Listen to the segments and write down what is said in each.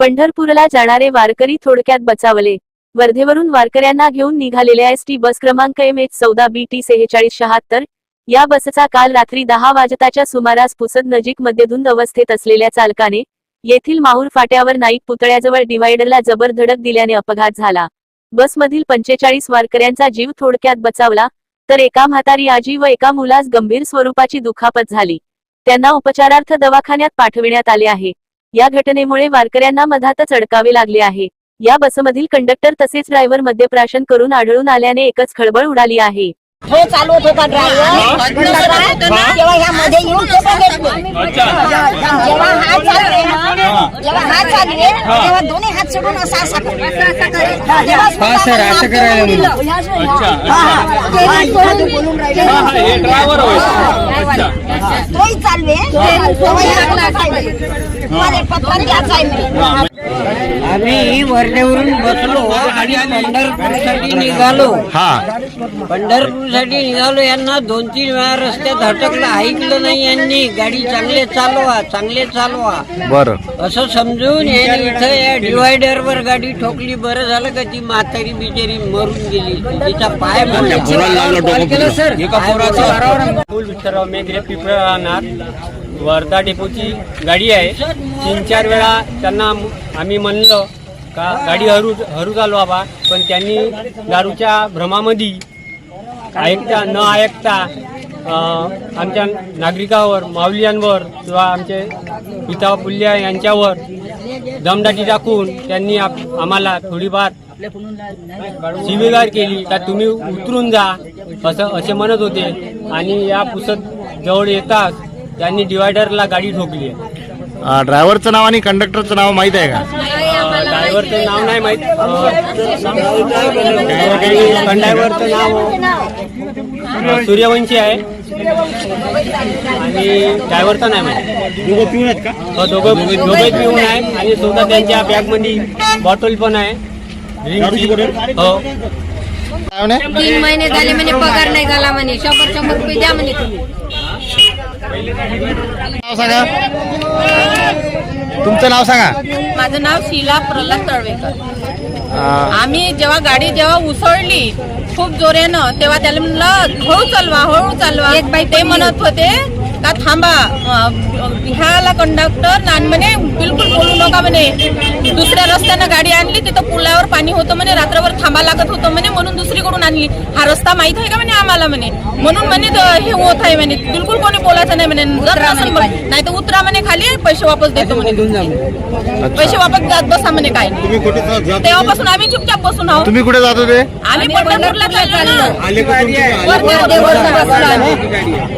पंढरपूरला जाणारे वारकरी थोडक्यात बचावले. वर्धेवरून वारकऱ्यांना घेऊन निघालेल्या एस टी बस क्रमांक एम एच चौदा बी टी सेहेचाळीस शहात्तर या बसचा काल रात्री दहा वाजताच्या सुमारास पुसद नजीक मध्यधुंद अवस्थेत असलेल्या चालकाने येथील माहूर फाट्यावर नाईक पुतळ्याजवळ डिव्हायडरला जबर धडक दिल्याने अपघात झाला. बसमधील पंचेचाळीस वारकऱ्यांचा जीव थोडक्यात बचावला तर एका म्हातारी आजी व एका मुलास गंभीर स्वरूपाची दुखापत झाली. त्यांना उपचारार्थ दवाखान्यात पाठविण्यात आले आहे. या घटनेमुळे वारकऱ्यांना मधातच अडकावे लागले आहे. या बसमधील कंडक्टर तसेच ड्रायव्हर मद्यप्राशन करून आढळून आल्याने एकच खळबळ उडाली आहे. हो चालवत होता ड्रायव्हर तेव्हा ह्या मध्ये येऊन फोटो घेतले जेव्हा हा चालले जेव्हा हा चालले तेव्हा दोन्ही हात सोडून असा असा. जेव्हा सर, असं करायला तो. तोही चालवे तेव्हा ह्या चालले. आम्ही वर्धेवरून बसलो आणि पंढरपूरसाठी निघालो. हा. पंढरपूरसाठी निघालो यांना दोन तीन वेळा रस्त्यात हटकलं ऐकलं नाही यांनी. गाडी चांगले चालवा चांगले चालवा. बर. असं समजून यांनी इथं या डिवायडर वर गाडी ठोकली. बरं झालं का ती म्हातारी बिचारी मरून गेली. तिचा पाय मोडला. सर? फुल विठ्ठलराव मेघरे पिंपळ राहणार. वर्धा डेपोची गाडी आहे. तीन चार वेळा त्यांना आम्ही म्हणलं का गाडी हरू हरू चालू बाबा. पण त्यांनी दारूच्या भ्रमामध्ये ऐकता न ऐकता आमच्या नागरिकावर माऊलियांवर किंवा आमचे पिता पुल्या यांच्यावर दमदाटी टाकून त्यांनी आप- आम्हाला थोडीफार शिवीगार केली का तुम्ही उतरून जा असं असे म्हणत होते. आणि या पुसत जवळ येताच त्यांनी डिवायडरला गाडी ठोकली ड्रायव्हरचं नाव आणि कंडक्टरचं नाव माहीत आहे का? ड्रायव्हरचं नाव नाही माहीत. कंडायव्हरचं नाव. सूर्यवंशी आहे. आणि ड्रायव्हरचं नाही माहिती. हो दोघं दोघे पिऊन आहे. आणि सुद्धा त्यांच्या बॅगमध्ये बॉटल पण आहे. हो? तीन महिने झाले म्हणे पगार नाही झाला म्हणे. शंभर शंभर रुपये द्या म्हणे तुम्ही. नाव सांगा. तुमचं नाव सांगा. माझं नाव शीला प्रल्हाद तळवेकर. आम्ही जेव्हा गाडी जेव्हा उसळली खूप जोऱ्यानं तेव्हा त्याला म्हणलं हळू चालवा हळू चालवा. एक बाई ते म्हणत होते का थांबा अं, ह्याला कंडक्टर आणि म्हणे बिलकुल बोलू नका म्हणे दुसऱ्या रस्त्यानं गाडी आणली तिथं पुलावर पाणी होतं म्हणे रात्रभर थांबा लागत होतं म्हणे म्हणून दुसरीकडून आणली हा रस्ता माहीत आहे का म्हणे आम्हाला म्हणे म्हणून म्हणे त- हे होत आहे म्हणे बिलकुल कोणी बोलायचं नाही म्हणे नाही तर उतरा म्हणे खाली पैसे वापस देतो म्हणे पैसे वापस बसा म्हणे काय नाही तेव्हापासून आम्ही चुपचाप बसून आहोत तुम्ही कुठे जात होते आम्ही पंढरपूरला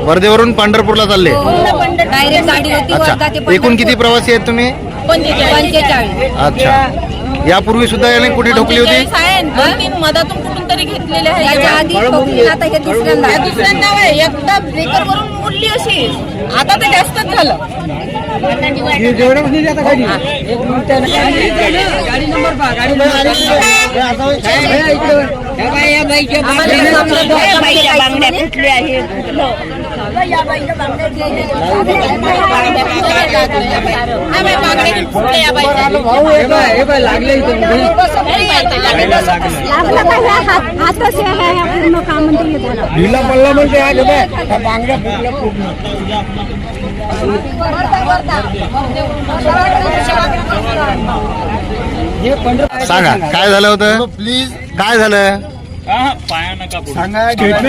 वर्धेवरून पंढरपूरला चालले डायरेक्ट गाडी होती अच्छा एकूण किती प्रवासी आहेत तुम्ही पंचेचाळीस अच्छा यापूर्वी सुद्धा याने कुठे ठोकली होती पंचेचाळीस आहे दोन तीन मधातून कुठून तरी घेतलेले आहे आता हे दुसऱ्यांदा हे दुसऱ्यांदा आहे एकदा ब्रेकर वरून मुडली अशी आता ते जास्तच झालं गाडी नंबर पहा गाडी आम्हाला हे समजलं या हातच हे आहे, पूर्ण काम हे. ढिला पडला म्हणजे हा बांगड्या फुटल्या पूर्ण हे सांगा काय झालं होतं प्लीज काय झालं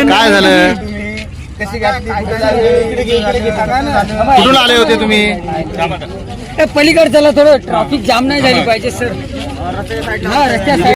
काय झालं? कुठून आले? होते तुम्ही? पलीकडे चला थोडं ट्रॅफिक जाम नाही झाली पाहिजे सर हा रस्त्या